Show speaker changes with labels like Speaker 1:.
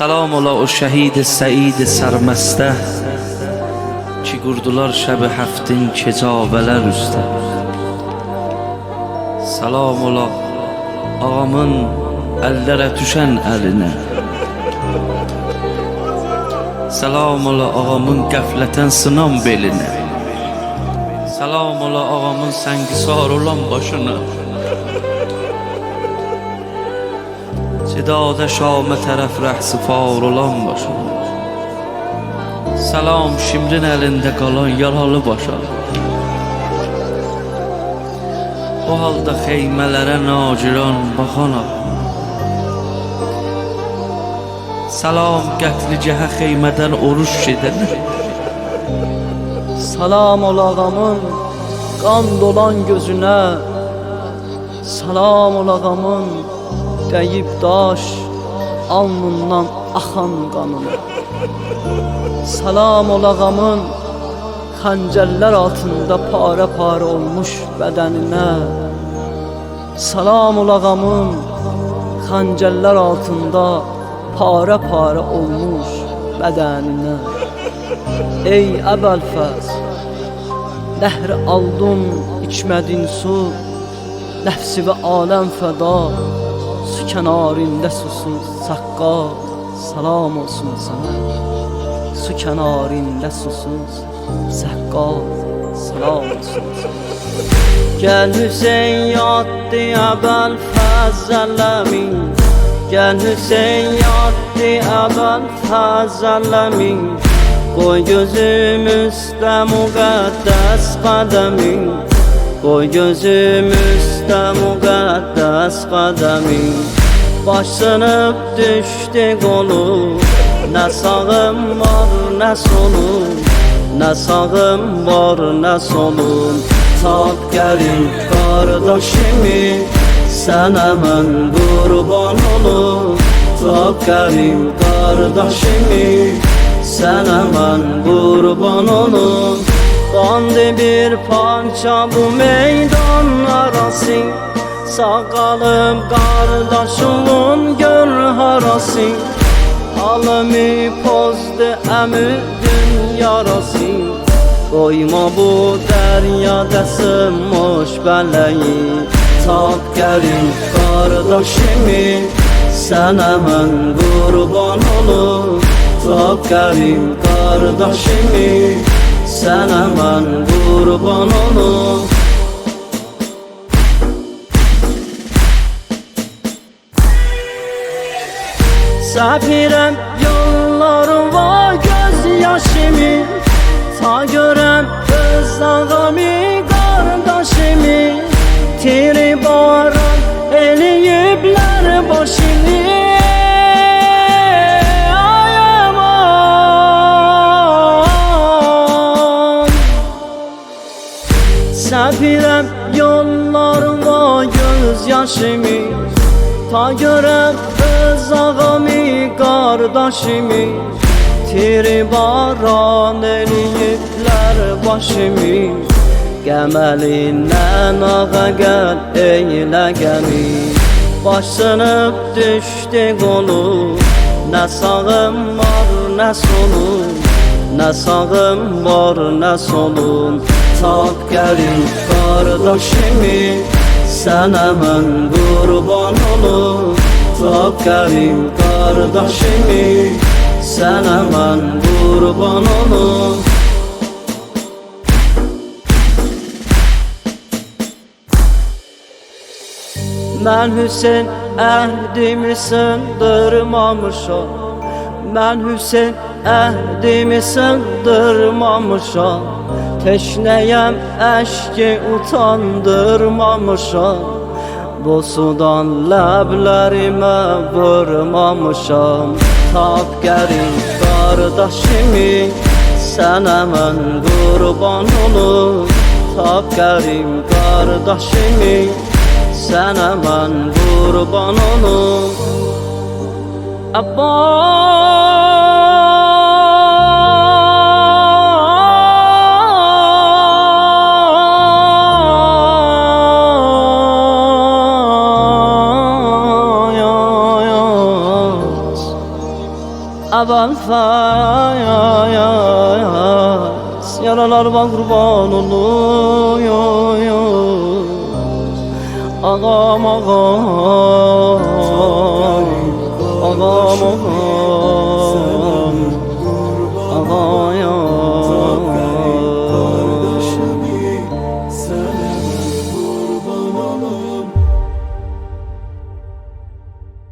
Speaker 1: سلام الله و شهید سعید سرمسته چی گردولار شب هفتین کجاوله رسته سلام الله ağamın əllərə düşən əlinə. Salam ola ağamın qəflətən sınan belinə. Salam ola ağamın səngisar olan başına. Sedada Şamə tərəf rəhsi far olan başına Salam şimrin əlində qalan yaralı başa O halda xeymələrə naciran baxana Salam qətli cəhə xeymədən oruç gedənə
Speaker 2: Salam ol ağamın kan dolan gözüne. Salam ol ağamın deyip daş alnından axan qanına Salam ol ağamın xəncərlər altında para para olmuş bədəninə. Salam ol ağamın xəncərlər altında para para olmuş bədəninə. Ey Əbəlfəz Nəhr aldın, içmədin su Nəfsi və aləm fəda Su kənarində susuz Saqqa Salam olsun sənə Su kənarində susuz Saqqa Salam olsun Gəl Hüseyin yaddı Əbəlfəz ələmin Gəl Hüseyin yaddı Əbəlfəz ələmin Koy gözüm üstte mukaddes kademin Koy gözüm üstte mukaddes kademin Başlanıp düştü kolu Ne sağım var ne solum Ne sağım var ne solum Tak gelin kardeşimi Sana ben kurban olum Tak gelin kardeşimi Sana ben kurban olum Bandı bir parça bu meydan arası. Sağalım kardeşimin gör harası. Alemi pozdu emüdün yarası Koyma bu deryada sığmış beleyi Tak gelin kardeşimi Sana ben kurban olum Tak gelin kardeşimi Sana ben kurban olum Səpirəm yollarıma göz Səpirəm yollarıma göz yaşımı Ta görəm öz ağamı, qardaşımı Tribaran eləyiblər başımı Qəməlindən ağa gəl eylə gəmi Başlanıb düşdü qolu Nə sağım var, nə solum. Nə sağım var, nə solum Tak gəlin qardaşımı Sənə mən qurban olum Tak gəlin qardaşımı Sənə mən qurban olum Mən Hüseyn əhdimi sındırmamışam Mən Hüseyn əhdimi sındırmamışam Teşnəyəm əşki utandırmamışam Bu sudan ləblərimə vurmamışam Tap gəlin qardaşımı Sənə mən qurban olum Tap gəlin qardaşımı Sənə mən qurban olum Abbas Aban fayas Yaralarıma kurban oluyor. Ağam ağam Ağam ağam.